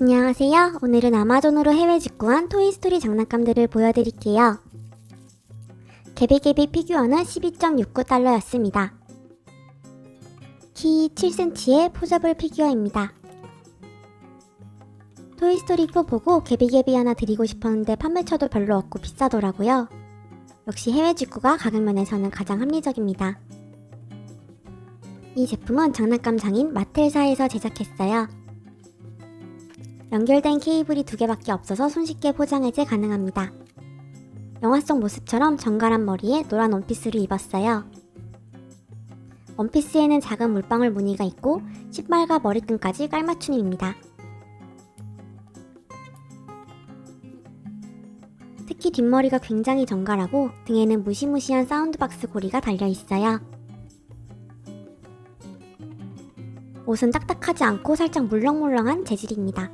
안녕하세요. 오늘은 아마존으로 해외 직구한 토이스토리 장난감들을 보여드릴게요. 개비개비 피규어는 12.69달러였습니다. 키 7cm의 포저블 피규어입니다. 토이스토리 4 보고 개비개비 하나 드리고 싶었는데 판매처도 별로 없고 비싸더라고요. 역시 해외 직구가 가격 면에서는 가장 합리적입니다. 이 제품은 장난감 장인 마텔사에서 제작했어요. 연결된 케이블이 두 개밖에 없어서 손쉽게 포장 해제 가능합니다. 영화 속 모습처럼 정갈한 머리에 노란 원피스를 입었어요. 원피스에는 작은 물방울 무늬가 있고 신발과 머리끈까지 깔맞춤입니다. 특히 뒷머리가 굉장히 정갈하고 등에는 무시무시한 사운드박스 고리가 달려 있어요. 옷은 딱딱하지 않고 살짝 물렁물렁한 재질입니다.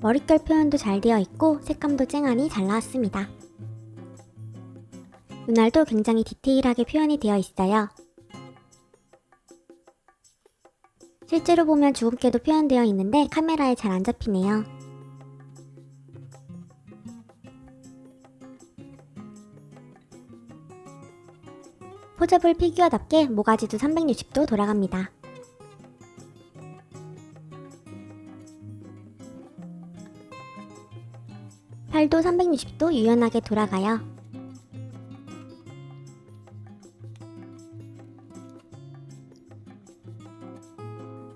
머릿결 표현도 잘 되어 있고 색감도 쨍하니 잘 나왔습니다. 눈알도 굉장히 디테일하게 표현이 되어 있어요. 실제로 보면 주근깨도 표현되어 있는데 카메라에 잘 안 잡히네요. 포저블 피규어답게 모가지도 360도 돌아갑니다. 팔도 360도 유연하게 돌아가요.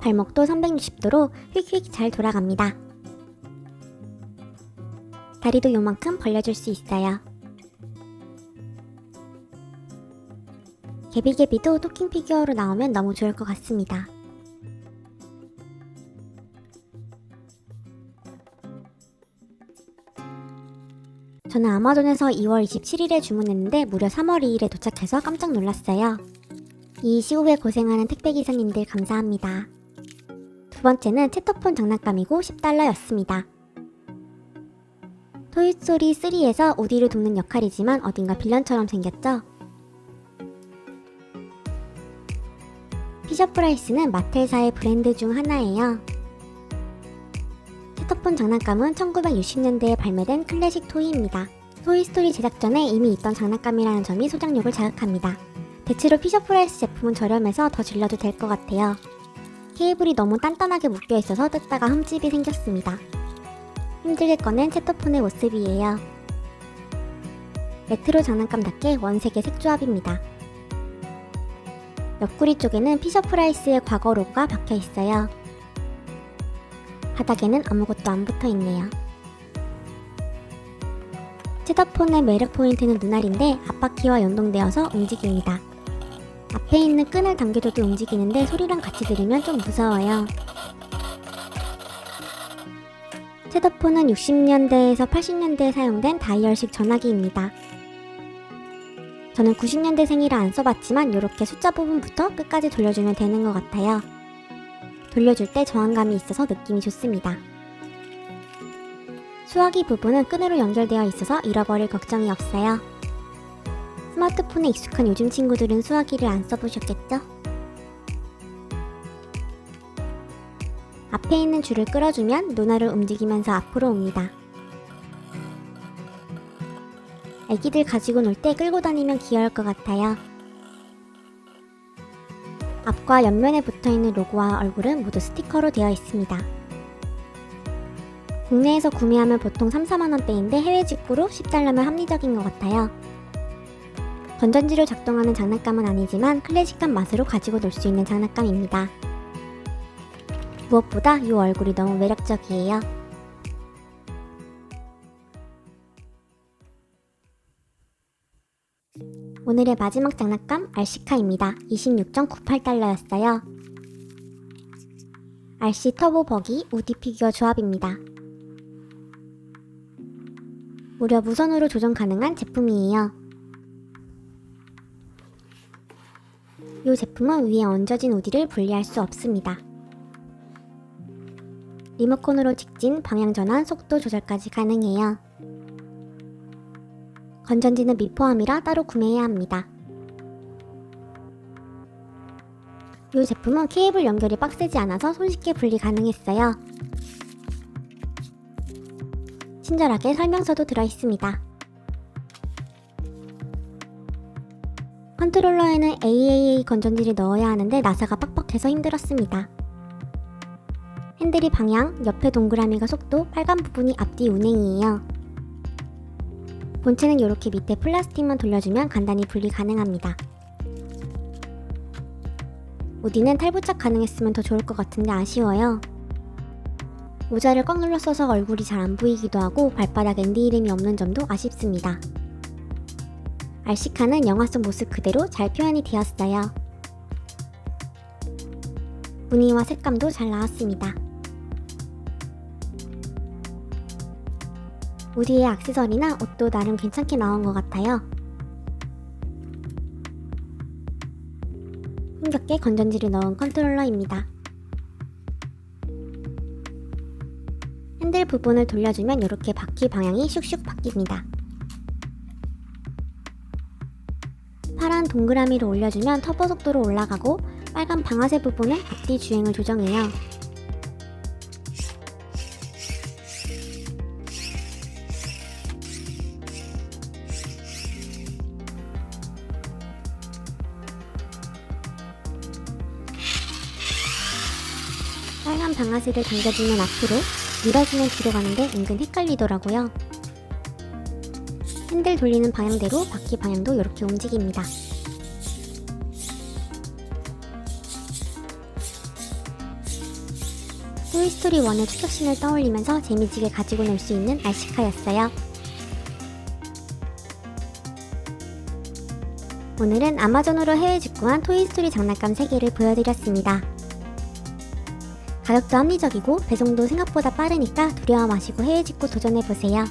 발목도 360도로 휙휙 잘 돌아갑니다. 다리도 요만큼 벌려줄 수 있어요. 개비개비도 토킹 피규어로 나오면 너무 좋을 것 같습니다. 저는 아마존에서 2월 27일에 주문했는데 무려 3월 2일에 도착해서 깜짝 놀랐어요. 이 시국에 고생하는 택배기사님들 감사합니다. 두 번째는 채터폰 장난감이고 10달러였습니다. 토이스토리 3에서 우디를 돕는 역할이지만 어딘가 빌런처럼 생겼죠? 피셔프라이스는 마텔사의 브랜드 중 하나예요. 채터폰 장난감은 1960년대에 발매된 클래식 토이입니다. 토이스토리 제작 전에 이미 있던 장난감이라는 점이 소장력을 자극합니다. 대체로 피셔프라이스 제품은 저렴해서 더 질러도 될 것 같아요. 케이블이 너무 단단하게 묶여 있어서 뜯다가 흠집이 생겼습니다. 힘들게 꺼낸 채터폰의 모습이에요. 레트로 장난감답게 원색의 색조합입니다. 옆구리 쪽에는 피셔프라이스의 과거 로고가 박혀 있어요. 바닥에는 아무것도 안 붙어 있네요. 채터폰의 매력 포인트는 눈알인데 앞바퀴와 연동되어서 움직입니다. 앞에 있는 끈을 당겨줘도 움직이는데 소리랑 같이 들으면 좀 무서워요. 채더폰은 60년대에서 80년대에 사용된 다이얼식 전화기입니다. 저는 90년대생이라 안 써봤지만 이렇게 숫자 부분부터 끝까지 돌려주면 되는 것 같아요. 돌려줄 때 저항감이 있어서 느낌이 좋습니다. 수화기 부분은 끈으로 연결되어 있어서 잃어버릴 걱정이 없어요. 스마트폰에 익숙한 요즘 친구들은 수화기를 안 써보셨겠죠? 앞에 있는 줄을 끌어주면 눈알을 움직이면서 앞으로 옵니다. 애기들 가지고 놀 때 끌고 다니면 귀여울 것 같아요. 앞과 옆면에 붙어있는 로고와 얼굴은 모두 스티커로 되어 있습니다. 국내에서 구매하면 보통 3, 4만원대인데 해외 직구로 10달러면 합리적인 것 같아요. 건전지로 작동하는 장난감은 아니지만 클래식한 맛으로 가지고 놀 수 있는 장난감입니다. 무엇보다 이 얼굴이 너무 매력적이에요. 오늘의 마지막 장난감 알시카입니다. 26.98달러였어요. RC 터보 버기 우디 피규어 조합입니다. 무려 무선으로 조정 가능한 제품이에요. 이 제품은 위에 얹어진 우디를 분리할 수 없습니다. 리모컨으로 직진, 방향 전환, 속도 조절까지 가능해요. 건전지는 미포함이라 따로 구매해야 합니다. 이 제품은 케이블 연결이 빡세지 않아서 손쉽게 분리 가능했어요. 친절하게 설명서도 들어있습니다. 컨트롤러에는 AAA 건전지를 넣어야 하는데 나사가 빡빡해서 힘들었습니다. 핸들이 방향, 옆에 동그라미가 속도, 빨간 부분이 앞뒤 운행이에요. 본체는 이렇게 밑에 플라스틱만 돌려주면 간단히 분리 가능합니다. 우디는 탈부착 가능했으면 더 좋을 것 같은데 아쉬워요. 모자를 꽉 눌러 써서 얼굴이 잘 안 보이기도 하고 발바닥 앤디 이름이 없는 점도 아쉽습니다. RC카는 영화 속 모습 그대로 잘 표현이 되었어요. 무늬와 색감도 잘 나왔습니다. 우디의 액세서리나 옷도 나름 괜찮게 나온 것 같아요. 힘겹게 건전지를 넣은 컨트롤러입니다. 핸들 부분을 돌려주면 이렇게 바퀴 방향이 슉슉 바뀝니다. 파란 동그라미를 올려주면 터보 속도로 올라가고 빨간 방아쇠 부분은 앞뒤 주행을 조정해요. 방아쇠를 당겨주면 앞으로, 밀어주면 뒤로 가는데 은근 헷갈리더라고요. 핸들 돌리는 방향대로 바퀴 방향도 이렇게 움직입니다. 토이스토리 1의 추격신을 떠올리면서 재미지게 가지고 놀 수 있는 RC카였어요. 오늘은 아마존으로 해외 직구한 토이스토리 장난감 3개를 보여드렸습니다. 가격도 합리적이고 배송도 생각보다 빠르니까 두려워 마시고 해외 직구 도전해보세요.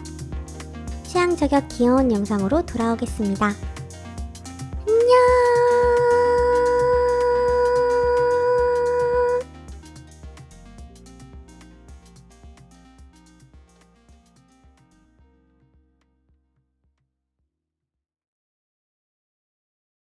취향 저격 귀여운 영상으로 돌아오겠습니다.